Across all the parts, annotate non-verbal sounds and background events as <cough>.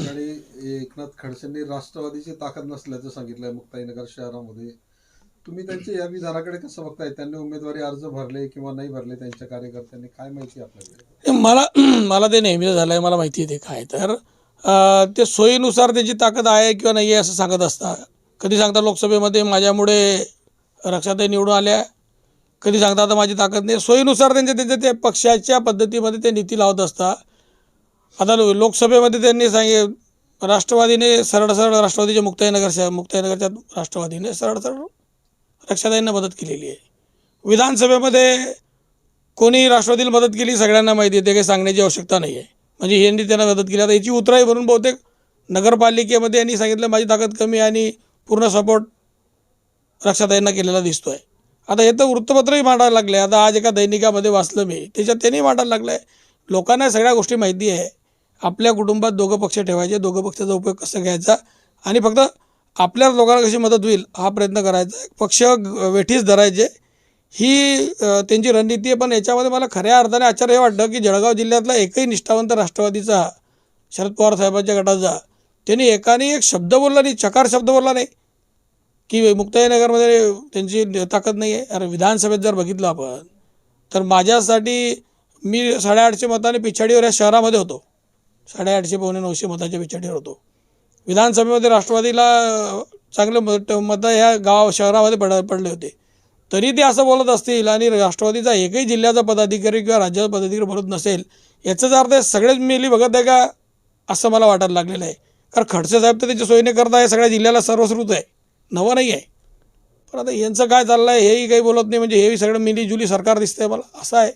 ठिकाणी एकनाथ खडसेंनी राष्ट्रवादीची ताकद नसल्याचं सांगितलंय मुक्ताईनगर शहरामध्ये. तुम्ही त्यांच्या या विधानाकडे कसं बघताय? त्यांनी उमेदवारी अर्ज भरले किंवा नाही भरले त्यांच्या कार्यकर्त्यांनी काय माहिती आपल्याकडे? मला <clears throat> मला ते नेहमीच झालं आहे मला माहिती आहे ते काय. तर ते सोयीनुसार त्यांची ताकद आहे किंवा नाही आहे असं सांगत असता कधी सांगता लोकसभेमध्ये माझ्यामुळे रक्षाताई निवडून आल्या. कधी सांगता आता माझी ताकद नाही. सोयीनुसार त्यांच्या त्यांच्या त्या पक्षाच्या पद्धतीमध्ये ते नीती लावत असतात. आता लोकसभेमध्ये त्यांनी सांगे राष्ट्रवादीने सरळ सरळ राष्ट्रवादीच्या मुक्ताईनगर मुक्ताईनगरच्या राष्ट्रवादीने सरळ सरळ रक्षाताईंना मदत केलेली आहे. विधानसभेमध्ये कोणी राष्ट्रवादीला मदत केली सगळ्यांना माहिती आहे ते काही सांगण्याची आवश्यकता नाही आहे. म्हणजे यांनी त्यांना मदत केली. आता याची उतराई म्हणून बहुतेक नगरपालिकेमध्ये यांनी सांगितलं माझी ताकद कमी आणि पूर्ण सपोर्ट रक्षाताईंना केलेला दिसतो आहे आता हे तर वृत्तपत्रही मांडायला लागले आता आज एका दैनिकामध्ये वाचलं मी त्याच्यात त्यांनी मांडायला लागलं आहे लोकांना सगळ्या गोष्टी माहिती आहे. आपल्या कुटुंबात दोघं पक्ष ठेवायचे दोघं पक्षाचा उपयोग कसा घ्यायचा आणि फक्त आपल्याच लोकांना कशी मदत होईल हा प्रयत्न करायचा. पक्ष वेठीस धरायचे ही त्यांची रणनीती आहे. पण याच्यामध्ये मला खऱ्या अर्थाने आश्चर्य हे वाटतं की जळगाव जिल्ह्यातला एकही निष्ठावंत राष्ट्रवादीचा शरद पवार साहेबांच्या गटाचा त्यांनी एकाने एक शब्द बोलला नाही चकार शब्द बोलला नाही. की मुक्ताईनगरमध्ये त्यांची ताकद नाही आहे. अरे विधानसभेत जर बघितलं आपण तर माझ्यासाठी मी साडेआठशे मताने पिछाडीवर या शहरामध्ये होतो. साडेआठशे पावणे नऊशे मताच्या पिछाडीवर होतो विधानसभेमध्ये राष्ट्रवादीला चांगले मत मतं ह्या गाव शहरामध्ये पड पडले होते. तरी ते असं बोलत असतील आणि राष्ट्रवादीचा एकही जिल्ह्याचा पदाधिकारी किंवा राज्याचा पदाधिकारी बोलत नसेल याचाच अर्थ सगळेच मिली बघत आहे का? असं मला वाटायला लागलेलं आहे. कारण खडसे साहेब तर त्याच्या सोयीने करत आहे सगळ्या जिल्ह्याला सर्वश्रुत आहे. नवं नाही आहे. पण आता यांचं काय चाललं आहे हेही काही बोलत नाही म्हणजे हेही सगळं मिलीजुली सरकार दिसतंय मला. असं आहे.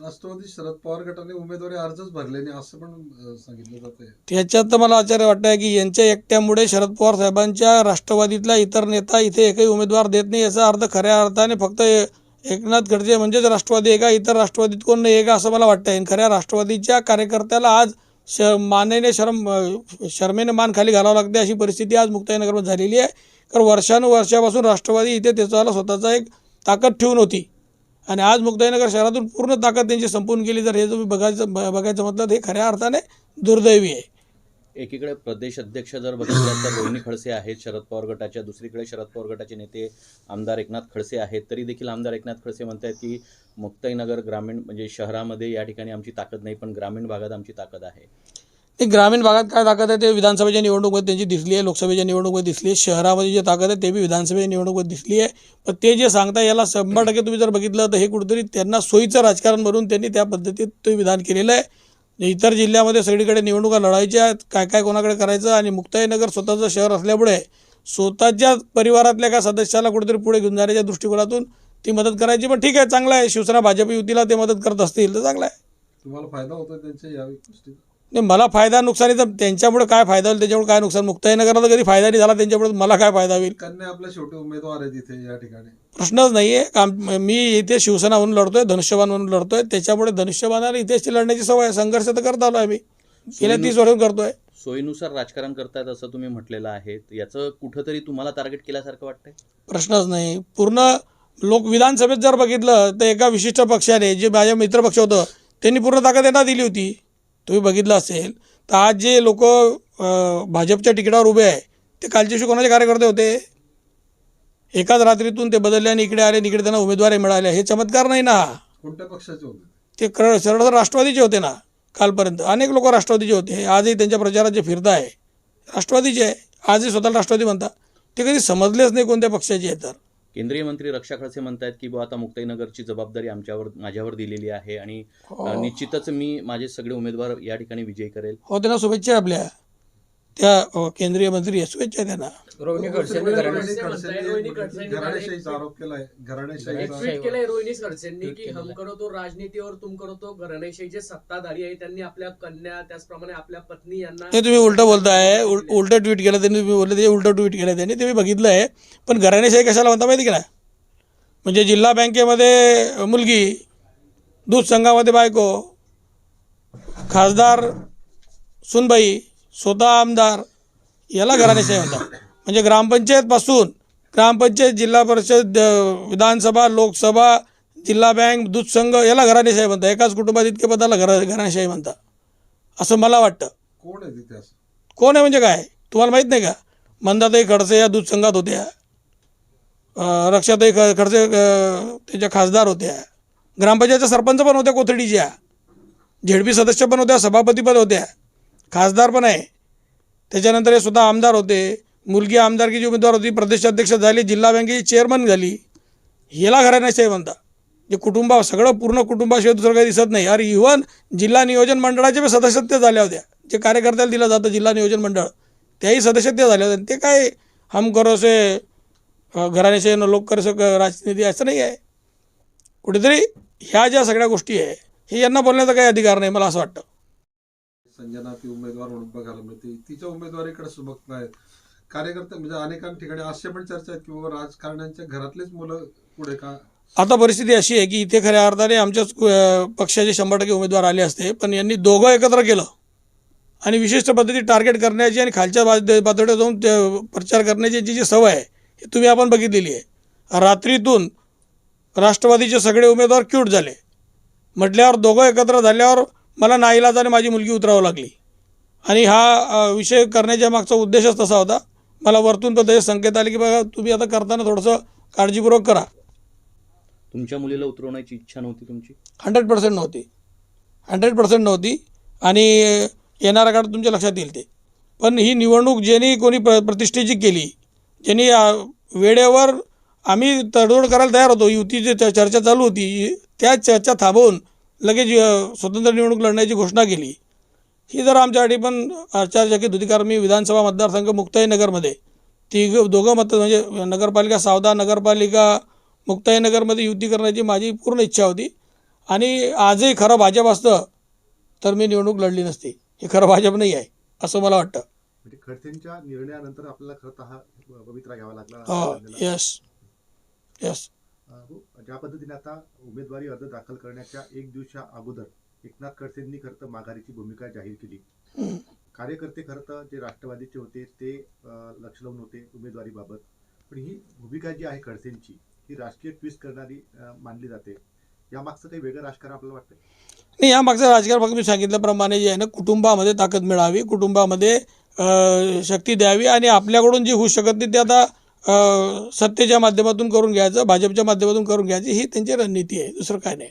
राष्ट्रवादी शरद पवार गटाने उमेदवारी अर्जच भरले नाही असं पण सांगितलं जातंय. त्याच्यात तर मला आश्चर्य वाटतं आहे की यांच्या एकट्यामुळे शरद पवार साहेबांच्या राष्ट्रवादीतला इतर नेता इथे एकही उमेदवार देत नाही याचा अर्थ खऱ्या अर्थाने फक्त एकनाथ खडसे म्हणजेच राष्ट्रवादी आहे का इतर राष्ट्रवादीत कोण नाही आहे का असं मला वाटतं आहे खऱ्या राष्ट्रवादीच्या कार्यकर्त्याला आज श मानेने शरम शर्मेने मान खाली घालावं लागते अशी परिस्थिती आज मुक्ताईनगरमध्ये झालेली आहे. कारण वर्षानुवर्षापासून राष्ट्रवादी इथे त्याचा स्वतःचा एक ताकद ठेवून होती. आणि आज मुक्ताईनगर शहरातून पूर्ण ताकद त्यांची संपून गेली. तर हे तुम्ही बघायचं बघायचं म्हटलं तर हे खऱ्या अर्थाने दुर्दैवी आहे. एकीकडे प्रदेश अध्यक्ष जर बघितलं तर रोहिणी खडसे आहेत शरद पवार गटाच्या. दुसरीकडे शरद पवार गटाचे नेते आमदार एकनाथ खडसे आहेत. तरी देखील आमदार एकनाथ खडसे म्हणतात की मुक्ताईनगर ग्रामीण म्हणजे शहरामध्ये या ठिकाणी आमची ताकद नाही पण ग्रामीण भागात आमची ताकद आहे. ते ग्रामीण भागात काय ताकद आहे ते विधानसभेच्या निवडणुकीत त्यांची दिसली आहे लोकसभेच्या निवडणुकीत दिसली आहे शहरामध्ये जे ताकद आहे ते बी विधानसभेच्या निवडणुकीत दिसली आहे. पण ते जे सांगता याला शंभर टक्के तुम्ही जर बघितलं तर हे कुठेतरी त्यांना सोयीचं राजकारण भरून त्यांनी त्या पद्धतीत ते विधान केलेलं आहे. म्हणजे इतर जिल्ह्यामध्ये सगळीकडे निवडणुका लढायच्या आहेत काय काय कोणाकडे करायचं आणि मुक्ताईनगर स्वतःचं शहर असल्यामुळे स्वतःच्या परिवारातल्या का सदस्याला कुठेतरी पुढे घेऊन जाण्याच्या दृष्टिकोनातून ती मदत करायची. पण ठीक आहे चांगलं आहे. शिवसेना भाजप युतीला ते मदत करत असतील तर चांगलं आहे. तुम्हाला फायदा होतो त्यांच्या या गोष्टीचा? नाही मला फायदा नुकसानीचा त्यांच्यामुळे काय फायदा होईल त्याच्यामुळे काय नुकसान? मुक्ताईनगरला तर कधी फायदा नाही झाला त्यांच्यामुळे मला काय फायदा होईल? कन्या आपल्या शेवटी उमेदवार आहे तिथे या ठिकाणी. प्रश्नच नाही आहे काम मी इथे शिवसेना म्हणून लढतोय धनुष्यबाण म्हणून लढतोय. त्याच्यामुळे धनुष्यबाणाला इथेच लढण्याची सवय आहे. संघर्ष तर करत आलो आहे मी गेल्या तीस वर्षात करतोय. सोयीनुसार राजकारण करतायत असं तुम्ही म्हटलेलं आहे. याचं कुठंतरी तुम्हाला टार्गेट केल्यासारखं वाटतंय? प्रश्नच नाही. पूर्ण लोक विधानसभेत जर बघितलं तर एका विशिष्ट पक्षाने जे माझ्या मित्र पक्ष होतं त्यांनी पूर्ण ताकद यांना दिली होती. तुम्ही बघितलं असेल तर आज जे लोक भाजपच्या तिकिटावर उभे आहे ते कालच्या दिवशी कोणाचे कार्यकर्ते होते? एकाच रात्रीतून ते बदलले आणि इकडे आले इकडे त्यांना उमेदवारी मिळाल्या हे चमत्कार नाही ना? कोणत्या पक्षाचे होते? ते कर सरळ राष्ट्रवादीचे होते ना कालपर्यंत. अनेक लोक राष्ट्रवादीचे होते. आजही त्यांच्या प्रचारात जे फिरत आहे राष्ट्रवादीचे आहे. आजही स्वतःला राष्ट्रवादी म्हणतात. ते कधी समजलेच नाही कोणत्या पक्षाचे आहे तर. केंद्रीय मंत्री रक्षा खडसे म्हणतायत की बुवा आता मुक्ताईनगरची जबाबदारी आमच्यावर माझ्यावर दिलेली आहे आणि अ, निश्चितच मी माझे सगळे उमेदवार या ठिकाणी विजयी करेल. हो त्यांना शुभेच्छा आपल्या. त्या केंद्रीय मंत्री शुभेच्छा त्यांना. रोहिणी खडसेंनी घराणेशाहीचा आरोप केलाय. ट्विट केलंय रोहिणी खडसेंनी ट्विट की केलेलं. हम आहे. करो तो राजनीती और तुम करो तो घराणेशाही जे सत्ताधारी आहे. त्यांनी आपल्या कन्या त्याचप्रमाणे आपल्या पत्नी यांना ते तुम्ही उलटं बोलताय. उल उलटं ट्विट केलं त्यांनी तुम्ही बोलले ते उलटं ट्विट केलं त्यांनी. ते मी बघितलं आहे पण घराणेशाही कशाला म्हणता माहिती का म्हणजे जिल्हा बँकेमध्ये मुलगी दूध संघामध्ये बायको खासदार सुनबाई स्वतः आमदार याला घराणेशाही म्हणतात. म्हणजे ग्रामपंचायतपासून ग्रामपंचायत जिल्हा परिषद विधानसभा लोकसभा जिल्हा बँक दूध संघ याला घराणेशाही म्हणतात. एकाच कुटुंबात इतके पदाला घरा घराणेशाही म्हणतात. असं मला वाटतं. कोण आहे तिथे असं? कोण आहे म्हणजे काय? तुम्हाला माहीत नाही का? मंदाताई खडसे या दूध संघात होत्या. अं, रक्षाताई ख खडसे अं, त्याच्या खासदार होत्या. ग्रामपंचायतच्या सरपंच पण होत्या कोथळीच्या. झेडपी सदस्य पण होत्या सभापती पण होत्या. खासदार पण आहे. त्याच्यानंतर हे सुद्धा आमदार होते. मुलगी आमदारकीची उमेदवार होती प्रदेशाध्यक्ष झाली जिल्हा बँकेची चेअरमन झाली. हिला घराण्याशाही म्हणता. जे कुटुंबा सगळं पूर्ण कुटुंबाशिवाय दुसरं काही दिसत नाही. अरे इव्हन जिल्हा नियोजन मंडळाचे पण सदस्यत्व झाल्या होत्या. जे कार्यकर्त्याला दिलं जातं जिल्हा नियोजन मंडळ त्याही सदस्यत्व झाले होते ते काय हम करो से घराण्याचे लोक करे राजनीती असं नाही आहे. कुठेतरी ह्या ज्या सगळ्या गोष्टी आहे हे यांना बोलण्याचा काही अधिकार नाही मला असं वाटतं. संजना ती उमेदवार म्हणून बघायला मिळते. तिच्या उमेदवारीकडे बघतायत कार्यकर्ते म्हणजे अनेकां ठिकाणी अशा पण चर्चा आहेत की बाबा राजकारण्यांच्या घरातलेच मुलं पुढे का? आता परिस्थिती अशी आहे की इथे खऱ्या अर्थाने आमच्याच पक्षाचे शंभर टक्के उमेदवार आले असते पण यांनी दोघं एकत्र केलं. आणि विशिष्ट पद्धती टार्गेट करण्याची आणि खालच्या पातळीवर जाऊन ते प्रचार करण्याची जी जी सवय आहे हे तुम्ही आपण बघितलेली आहे. रात्रीतून राष्ट्रवादीचे सगळे उमेदवार क्यूट झाले. म्हटल्यावर दोघं एकत्र झाल्यावर मला नाईलाजाने माझी मुलगी उतरावं लागली. आणि हा विषय करण्याच्या मागचा उद्देशच तसा होता. मला वरतून पण त्याचे संकेत आले की बघा तुम्ही आता करताना थोडंसं काळजीपूर्वक करा. तुमच्या मुलीला उतरवण्याची इच्छा नव्हती तुमची? हंड्रेड पर्सेंट नव्हती. हंड्रेड पर्सेंट नव्हती. आणि येणाऱ्या काळात तुमच्या लक्षात येईल ते. पण ही निवडणूक ज्यांनी कोणी प्र प्रतिष्ठेची केली ज्यांनी वेळेवर आम्ही तडजोड करायला तयार होतो. युतीची चर्चा चालू होती. त्या चर्चा थांबवून लगेच स्वतंत्र निवडणूक लढण्याची घोषणा केली. ही जर आमच्यासाठी पण आश्चर्यचकित होती कारण मी विधानसभा मतदारसंघ मुक्ताईनगरमध्ये तिघ दोघं मत म्हणजे नगरपालिका सावदा नगरपालिका मुक्ताईनगरमध्ये युती करण्याची माझी पूर्ण इच्छा होती. आणि आजही खरं भाजप असतं तर मी निवडणूक लढली नसती. हे खरं भाजप नाही आहे असं मला वाटतं. म्हणजे खडसेंच्या निर्णयानंतर आपल्याला खरं हा पवित्रा घ्यावा लागला. यस यस हो, ज्या पद्धतीने आता उमेदवारी अर्ज दाखल करण्याच्या एक दिवसा अगोदर एकनाथ खडसेंनी खरं तर माघारीची भूमिका जाहीर केली. कार्यकर्ते खरं तर जे राष्ट्रवादीचे होते ते लक्ष लावून होते उमेदवारीबाबत. पण ही भूमिका जी आहे खडसेंची ही राजकीय ट्विस्ट करणारी मानली जाते. यामागचं काही वेगळं राजकारण आपल्याला वाटतं नाही या मागचं राजकारण फक्त मी सांगितल्याप्रमाणे जे आहे ना कुटुंबामध्ये ताकद मिळावी कुटुंबामध्ये शक्ती द्यावी आणि आपल्याकडून जी होऊ शकत नाही ते आता सत्तेच्या माध्यमातून करून घ्यायचं भाजपच्या माध्यमातून करून घ्यायची ही त्यांची रणनीती आहे दुसरं काय नाही.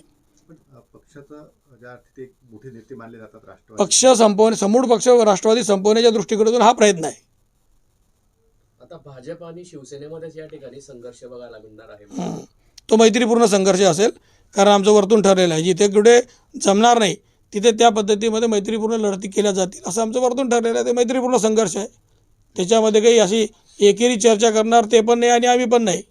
पक्ष संपवणे समूळ पक्ष राष्ट्रवादी संपवण्याच्या दृष्टिकोनातून हा प्रयत्न आहे. आता भाजप आणि शिवसेनेमध्येच या ठिकाणी संघर्ष बघायला मिळणार आहे. हं. तो मैत्रीपूर्ण संघर्ष असेल कारण आमचं वरतून ठरलेलं आहे. जिथे कुठे जमणार नाही तिथे त्या पद्धतीमध्ये मैत्रीपूर्ण लढती केल्या जातील असं आमचं वरतून ठरलेलं आहे. ते मैत्रीपूर्ण संघर्ष आहे. त्याच्यामध्ये काही अशी एकेरी चर्चा करणार ते पण नाही आणि आम्ही पण नाही.